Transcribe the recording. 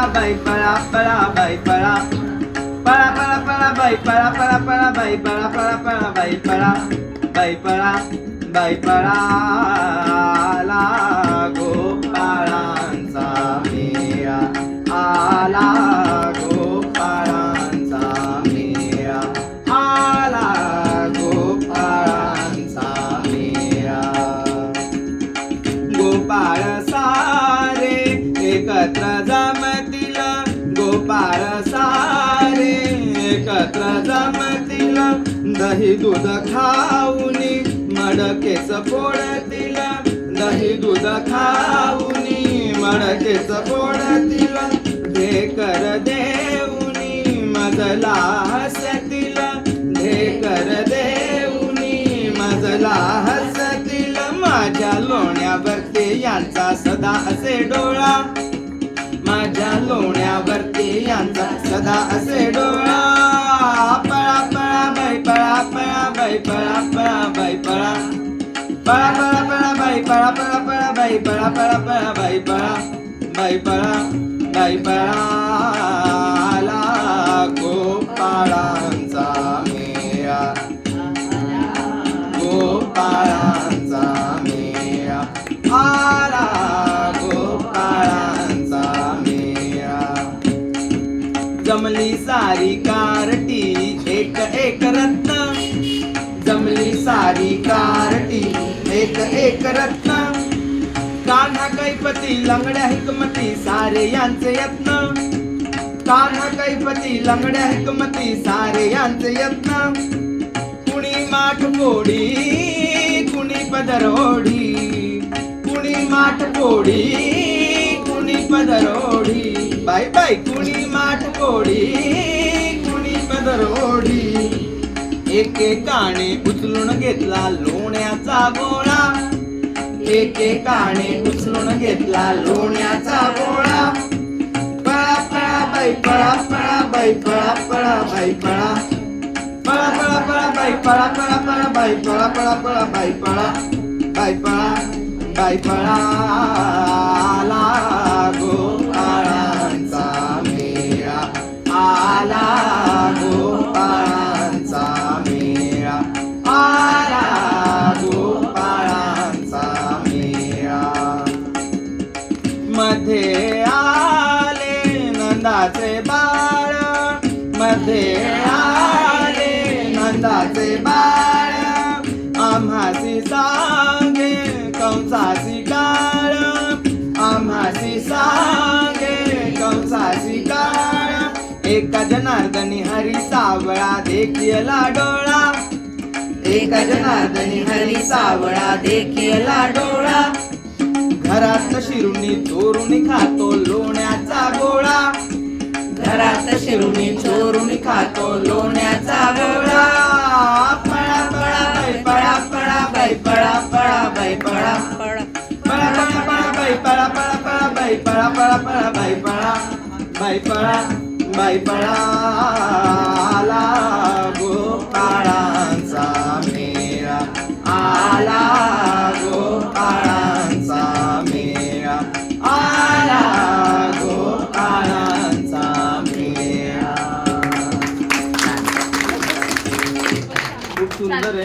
पळा बाई पळा पळा बाई पळा. पळा पळा पळा बाई पळा पळा पळा बाई पळा पळा पळा बाई पळा. बाई पळा बाई पळा. आला गोपाळांचा मेळा. आला गोपाळांचा मेळा. आला गोपाळांचा मेळा. गोपाळ सारे एकत्र गोपाळ सारे एकत्र जमतील. दही दूध खाऊनी मडकेस फोडतील दही दूध खाऊनी मडकेस फोडतील ढेकर देऊनी मजला हसतील. ढेकर देऊनी मजला हसतील. माझ्या लोण्यावरती यांचा सदा असे डोळा. माझ्या लोण्यावरती यांचा सदा असे डोळा पळा पळा बाई पळा पळा बाई पळा पळा बाई पळा पळा पळा पळा बाई पळा पळा पळा बाई पळा पळा पळा बाई पळा बाई पळा बाई पळा एक रत्न जमली सारी कारटी. एक एक रत्न कान्हा कैपती लंगड्या हिकमती सारे यांचे यत्न. कान्हा कैपती लंगड्या हिकमती सारे यांचे यत्न. कुणी माठ पोडी कुणी पदरोडी कुणी माठ पोडी कुणी पदरोडी बाय बाय कुणी माठ पोडी एकेकाने उचलून घेतला लोण्याचा गोळा. एकेकाने उचलून घेतला लोण्याचा गोळा. पळा पळा बाई पळा पळा बाई पळा पळा बाई पळा. पळा पळा पळा बाई पळा पळा पळा बाई पळा पळा पळा बाई पळा. बाई पळा बाई पळा. आला. मध्ये आले नंदाचे बाळ. आम्हासी सांगे कंसाची काळ आम्हासी सांगे कंसाची काळ एका जनार्दनी हरी सावळा देखीला डोळा. एका जनार्दनी हरी सावळा देखीला डोळा. घरात शिरुणी चोरून खातो लोण्याचा गोळा. घरात शिरुनी चोरून खातो लोण्याचा गोळा पळा पळा बाई पळा पळा बाई पळा पळा बाई पळा पळा. पळा पळा बाई पळा पळा पळा बाई पळा पळा पळा बाई पळा बाई पळा बाई पळा आला అందరే